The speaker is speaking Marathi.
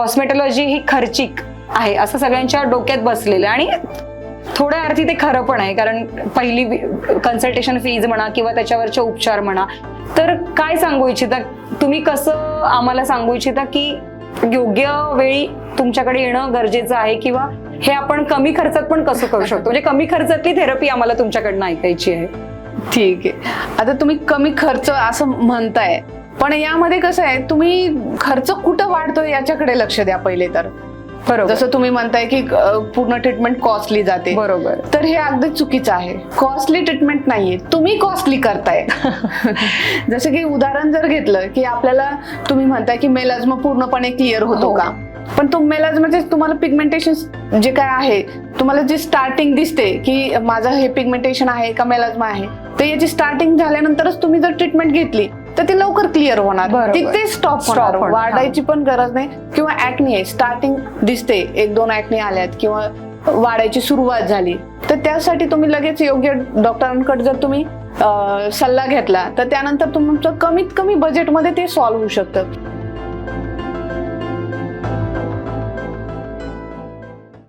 कॉस्मेटॉलॉजी ही खर्चिक आहे असं सगळ्यांच्या डोक्यात बसलेलं आहे. आणि थोड्या अर्थी ते खरं पण आहे कारण पहिली कन्सल्टेशन फीज म्हणा किंवा त्याच्यावरचे उपचार म्हणा. तर काय सांगू इच्छिता? तुम्ही कसं आम्हाला सांगू इच्छिता की योग्य वेळी तुमच्याकडे येणं गरजेचं आहे किंवा हे आपण कमी खर्चात पण कसं करू शकतो? म्हणजे कमी खर्चातली थेरपी आम्हाला तुमच्याकडनं ऐकायची आहे. ठीक आहे. आता तुम्ही कमी खर्च असं म्हणताय पण यामध्ये कसं आहे तुम्ही खर्च कुठं वाढतोय याच्याकडे लक्ष द्या पहिले तर. बरोबर. जसं तुम्ही म्हणताय की पूर्ण ट्रीटमेंट कॉस्टली जाते. बरोबर. तर हे अगदी चुकीचं आहे. कॉस्टली ट्रीटमेंट नाहीये. तुम्ही कॉस्टली करताय. जसं की उदाहरण जर घेतलं की आपल्याला तुम्ही म्हणताय की मेलाज्मा पूर्णपणे क्लिअर होतो हो. का? पण तो मेलाज्माचे तुम्हाला पिगमेंटेशन जे काय आहे तुम्हाला जे स्टार्टिंग दिसते की माझं हे पिगमेंटेशन आहे का मेलाज्मा आहे तर याची स्टार्टिंग झाल्यानंतरच तुम्ही जर ट्रीटमेंट घेतली तर ती लवकर क्लिअर होणार. तिथे स्टॉप होणार. वाढायची पण गरज नाही. किंवा ऍक्नी आहे. स्टार्टिंग दिसते. एक दोन ऍक्नी आल्यात. किंवा वाढायची सुरुवात झाली. तर त्यासाठी तुम्ही लगेच योग्य डॉक्टरांकडे जर तुम्ही सल्ला घेतला तर त्यानंतर तुमचं कमीत कमी बजेटमध्ये ते सॉल्व्ह होऊ शकतं.